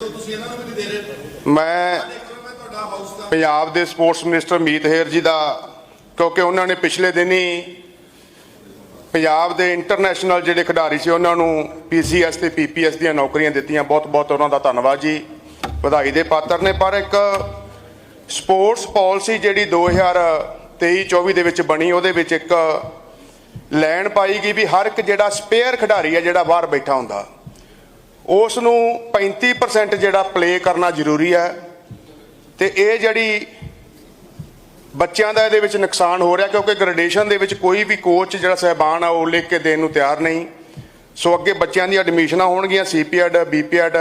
ਤੁਸੀਂ ਇਹਨਾਂ ਨੂੰ ਵੀ ਦੇ ਰਹੇ ਮੈਂ ਪੰਜਾਬ ਦੇ ਸਪੋਰਟਸ ਮਿਨਿਸਟਰ ਮੀਤ ਹੇਰ ਜੀ ਦਾ, ਕਿਉਂਕਿ ਉਹਨਾਂ ਨੇ ਪਿਛਲੇ ਦਿਨੀ ਪੰਜਾਬ ਦੇ ਇੰਟਰਨੈਸ਼ਨਲ ਜਿਹੜੇ ਖਿਡਾਰੀ ਸੀ, ਉਹਨਾਂ ਨੂੰ ਪੀਸੀਐਸ ਤੇ ਪੀਪੀਐਸ ਦੀਆਂ ਨੌਕਰੀਆਂ ਦਿੱਤੀਆਂ। ਬਹੁਤ ਬਹੁਤ ਉਹਨਾਂ ਦਾ ਧੰਨਵਾਦ ਜੀ, ਵਧਾਈ ਦੇ ਪਾਤਰ ਨੇ। ਪਰ ਇੱਕ ਸਪੋਰਟਸ ਪਾਲਿਸੀ ਜਿਹੜੀ 2023-24 ਦੇ ਵਿੱਚ ਬਣੀ, ਉਹਦੇ ਵਿੱਚ ਇੱਕ ਲੈਣ ਪਾਈ ਗਈ ਵੀ ਹਰ ਇੱਕ ਜਿਹੜਾ ਸਪੇਅਰ ਖਿਡਾਰੀ ਹੈ, ਜਿਹੜਾ ਬਾਹਰ ਬੈਠਾ ਹੁੰਦਾ। ਉਸ ਨੂੰ 35% ਜਿਹੜਾ ਪਲੇ ਕਰਨਾ ਜ਼ਰੂਰੀ ਹੈ ਤੇ ਇਹ ਜਿਹੜੀ ਬੱਚਿਆਂ ਦਾ ਇਹਦੇ ਵਿੱਚ ਨੁਕਸਾਨ ਹੋ ਰਿਹਾ ਕਿਉਂਕਿ ਗ੍ਰੈਡੇਸ਼ਨ ਦੇ ਵਿੱਚ ਕੋਈ ਵੀ ਕੋਚ ਜਿਹੜਾ ਸਹਿਬਾਨ ਆ ਉਹ ਲਿਖ ਕੇ ਦੇਣ ਨੂੰ ਤਿਆਰ ਨਹੀਂ। ਸੋ ਅੱਗੇ ਬੱਚਿਆਂ ਦੀਆਂ ਐਡਮਿਸ਼ਨਾਂ ਹੋਣਗੀਆਂ ਸੀਪੀਐਡ ਬੀਪੀਐਡ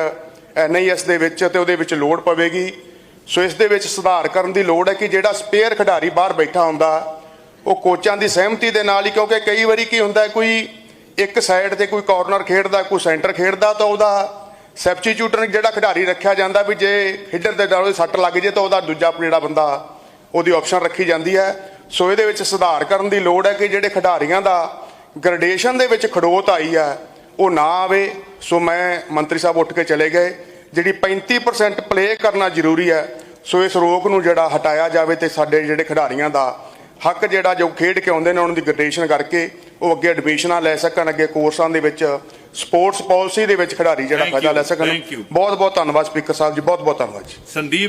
ਐਨਆਈਐਸ ਦੇ ਵਿੱਚ ਤੇ ਉਹਦੇ ਵਿੱਚ ਲੋਡ ਪਵੇਗੀ। ਸੋ ਇਸ ਦੇ ਵਿੱਚ ਸੁਧਾਰ ਕਰਨ ਦੀ ਲੋੜ ਹੈ ਕਿ ਜਿਹੜਾ ਸਪੇਅਰ ਖਿਡਾਰੀ ਬਾਹਰ ਬੈਠਾ ਹੁੰਦਾ, ਉਹ ਕੋਚਾਂ ਦੀ ਸਹਿਮਤੀ ਦੇ ਨਾਲ ਹੀ ਕਿਉਂਕਿ ਕਈ ਵਾਰੀ ਕੀ ਹੁੰਦਾ ਕੋਈ ਇੱਕ ਸਾਈਡ ਤੇ ਕੋਈ ਕਾਰਨਰ ਖੇਡਦਾ, ਕੋਈ ਸੈਂਟਰ ਖੇਡਦਾ, ਤਾਂ ਉਹਦਾ ਸਬਸਟੀਟਿਊਟਰ ਜਿਹੜਾ ਖਿਡਾਰੀ ਰੱਖਿਆ ਜਾਂਦਾ ਵੀ ਜੇ ਹਿੱਡਰ ਦੇ ਨਾਲ ਉਹਦੇ ਸੱਟ ਲੱਗ ਜੇ ਤਾਂ ਉਹਦਾ ਦੂਜਾ ਜਿਹੜਾ ਬੰਦਾ ਉਹਦੀ ਆਪਸ਼ਨ ਰੱਖੀ ਜਾਂਦੀ ਹੈ। ਸੋ ਇਹਦੇ ਵਿੱਚ ਸੁਧਾਰ ਕਰਨ ਦੀ ਲੋੜ ਹੈ ਕਿ ਜਿਹੜੇ ਖਿਡਾਰੀਆਂ ਦਾ ਗ੍ਰੈਡੇਸ਼ਨ ਦੇ ਵਿੱਚ ਖੜੋਤ ਆਈ ਹੈ, ਉਹ ਨਾ ਆਵੇ। ਸੋ ਮੈਂ ਮੰਤਰੀ ਸਾਹਿਬ ਉੱਠ ਕੇ ਚਲੇ ਗਏ। ਜਿਹੜੀ 35% ਪਲੇ ਕਰਨਾ ਜ਼ਰੂਰੀ ਹੈ ਸੋ ਇਸ ਰੋਕ ਨੂੰ ਜਿਹੜਾ ਹਟਾਇਆ ਜਾਵੇ ਤੇ ਸਾਡੇ ਜਿਹੜੇ ਖਿਡਾਰੀਆਂ ਦਾ ਹੱਕ ਜਿਹੜਾ ਜੋ ਖੇਡ ਕੇ ਆਉਂਦੇ ਨੇ ਉਹਨਾਂ ਦੀ ਗ੍ਰੈਡੇਸ਼ਨ ਕਰਕੇ ਉਹ ਅੱਗੇ ਐਡਮਿਸ਼ਨਾਂ ਲੈ ਸਕਣ ਅੱਗੇ ਕੋਰਸਾਂ ਦੇ ਵਿੱਚ ਸਪੋਰਟਸ ਪਾਲਿਸੀ ਦੇ ਵਿੱਚ ਖਿਡਾਰੀ ਜਿਹੜਾ ਫਾਇਦਾ ਲੈ ਸਕਣ. ਬਹੁਤ ਬਹੁਤ ਧੰਨਵਾਦ ਸਪੀਕਰ ਸਾਹਿਬ ਜੀ ਬਹੁਤ ਬਹੁਤ ਧੰਨਵਾਦ ਜੀ ਸੰਦੀਪ